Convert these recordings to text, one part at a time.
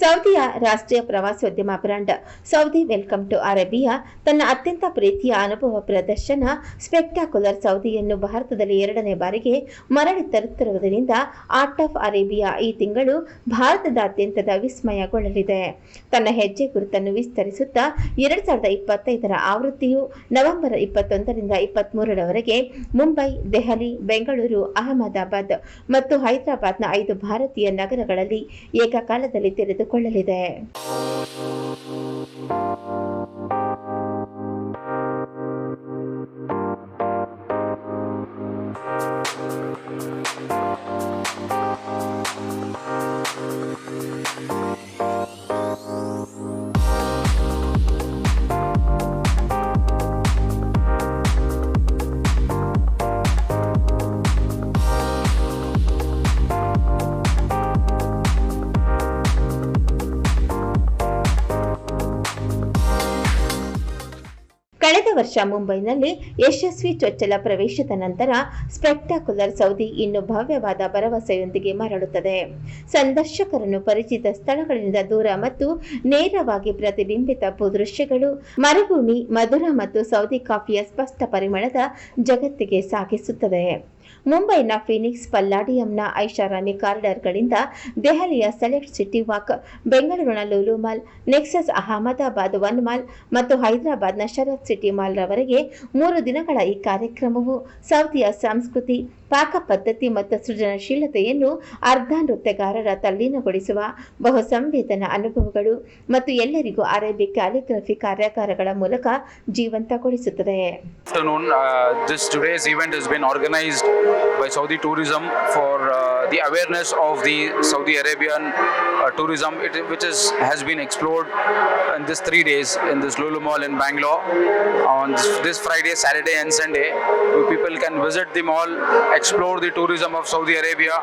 ಸೌದಿಯ ರಾಷ್ಟ್ರೀಯ ಪ್ರವಾಸೋದ್ಯಮ brand Saudi welcome to Arabia ತನ್ನ ಅತ್ಯಂತ ಪ್ರೀತಿಯ ಅನುಭವ ಪ್ರದರ್ಶನ ಸ್ಪೆಕ್ಟಾಕ್ಯುಲರ್ ಸೌದಿಯನ್ನು ಭಾರತದಲ್ಲಿ ಎರಡನೇ ಬಾರಿಗೆ ಮರಳಿ ತರುತ್ತಿರುವುದರಿಂದ ಆರ್ಟ್ ಆಫ್ ಅರೇಬಿಯಾ ಈ ತಿಂಗಳು ಭಾರತದಾದ್ಯಂತದ ವಿಸ್ಮಯಗೊಳ್ಳಲಿದೆ. ತನ್ನ ಹೆಜ್ಜೆ ಗುರುತನ್ನು ವಿಸ್ತರಿಸುತ್ತಾ ಎರಡ್ ಸಾವಿರದ ಇಪ್ಪತ್ತೈದರ ಆವೃತ್ತಿಯು ನವೆಂಬರ್ ಇಪ್ಪತ್ತೊಂದರಿಂದ ಇಪ್ಪತ್ಮೂರರವರೆಗೆ ಮುಂಬೈ, ದೆಹಲಿ, ಬೆಂಗಳೂರು, ಅಹಮದಾಬಾದ್ ಮತ್ತು ಹೈದರಾಬಾದ್ನ ಐದು ಭಾರತೀಯ ನಗರಗಳಲ್ಲಿ ಏಕಕಾಲದಲ್ಲಿ ತೆರೆದುಕೊಳ್ಳಲಿದೆ ಕಳೆದ ವರ್ಷ ಮುಂಬೈನಲ್ಲಿ ಯಶಸ್ವಿ ಚೊಚ್ಚಲ ಪ್ರವೇಶದ ನಂತರ ಸ್ಪೆಕ್ಟಾಕ್ಯುಲರ್ ಸೌದಿ ಇನ್ನು ಭವ್ಯವಾದ ಭರವಸೆಯೊಂದಿಗೆ ಮರಳುತ್ತದೆ. ಸಂದರ್ಶಕರನ್ನು ಪರಿಚಿತ ಸ್ಥಳಗಳಿಂದ ದೂರ ಮತ್ತು ನೇರವಾಗಿ ಪ್ರತಿಬಿಂಬಿತ ಭೂದೃಶ್ಯಗಳು, ಮರುಭೂಮಿ, ಮಧುರ ಮತ್ತು ಸೌದಿ ಕಾಫಿಯ ಸ್ಪಷ್ಟ ಪರಿಮಳದ ಜಗತ್ತಿಗೆ ಸಾಗಿಸುತ್ತದೆ ಮುಂಬೈನ ಫಿನಿಕ್ಸ್ ಪಲ್ಲಾಡಿಯಂನ ಐಷಾರಾಮಿ ಕಾರಿಡಾರ್ಗಳಿಂದ ದೆಹಲಿಯ ಸೆಲೆಕ್ಟ್ ಸಿಟಿ ವಾಕ್, ಬೆಂಗಳೂರಿನ Lulu mall, Nexus Ahmedabad one mall ಮತ್ತು ಹೈದರಾಬಾದ್ನ ಶರತ್ ಸಿಟಿ ಮಾಲ್ರವರೆಗೆ ಮೂರು ದಿನಗಳ ಈ ಕಾರ್ಯಕ್ರಮವು ಸೌದಿಯ ಸಂಸ್ಕೃತಿ, ಪಾಕ ಪದ್ಧತಿ ಮತ್ತು ಸೃಜನಶೀಲತೆಯನ್ನು ಅರ್ಧ ನೃತ್ಯಗಾರರ ತಲ್ಲೀನಗೊಳಿಸುವ ಬಹು ಸಂವೇದನ ಅನುಭವಗಳು ಮತ್ತು ಎಲ್ಲರಿಗೂ ಅರೇಬಿಕ್ ಕ್ಯಾಲಿಗ್ರಫಿ ಕಾರ್ಯಾಗಾರಗಳ ಮೂಲಕ ಜೀವಂತಗೊಳಿಸುತ್ತದೆ. By Saudi Tourism for uh, the awareness of the Saudi Arabian uh, tourism, it, which is, has been explored in this three days in this Lulu Mall in Bangalore. On this, this Friday, Saturday, and Sunday, people can visit the mall, explore the tourism of Saudi Arabia,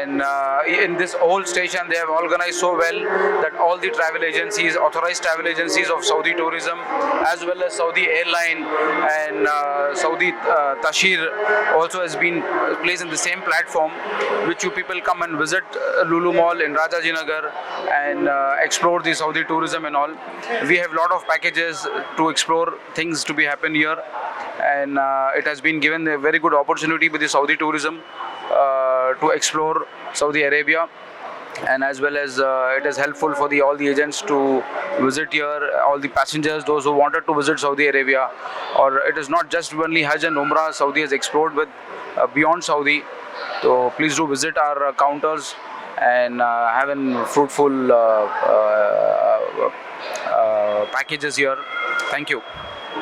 and uh, in this whole station, they have organized so well that all the travel agencies, authorized travel agencies of Saudi tourism, as well as Saudi airline and uh, Saudi uh, Tashir also has been placed in the same platform, which you people come and visit uh, Lulu Mall in Rajajinagar and uh, explore the Saudi tourism and all. We have a lot of packages to explore things to be happen here, and uh, it has been given a very good opportunity with the Saudi tourism uh, to explore Saudi Arabia and as well as uh, it is helpful for the all the agents to visit here all the passengers those who wanted to visit saudi arabia. Or it is not just only hajj and umrah saudi has explored with uh, beyond saudi. So please do visit our uh, counters and uh, have a fruitful uh, uh, uh, packages here. Thank you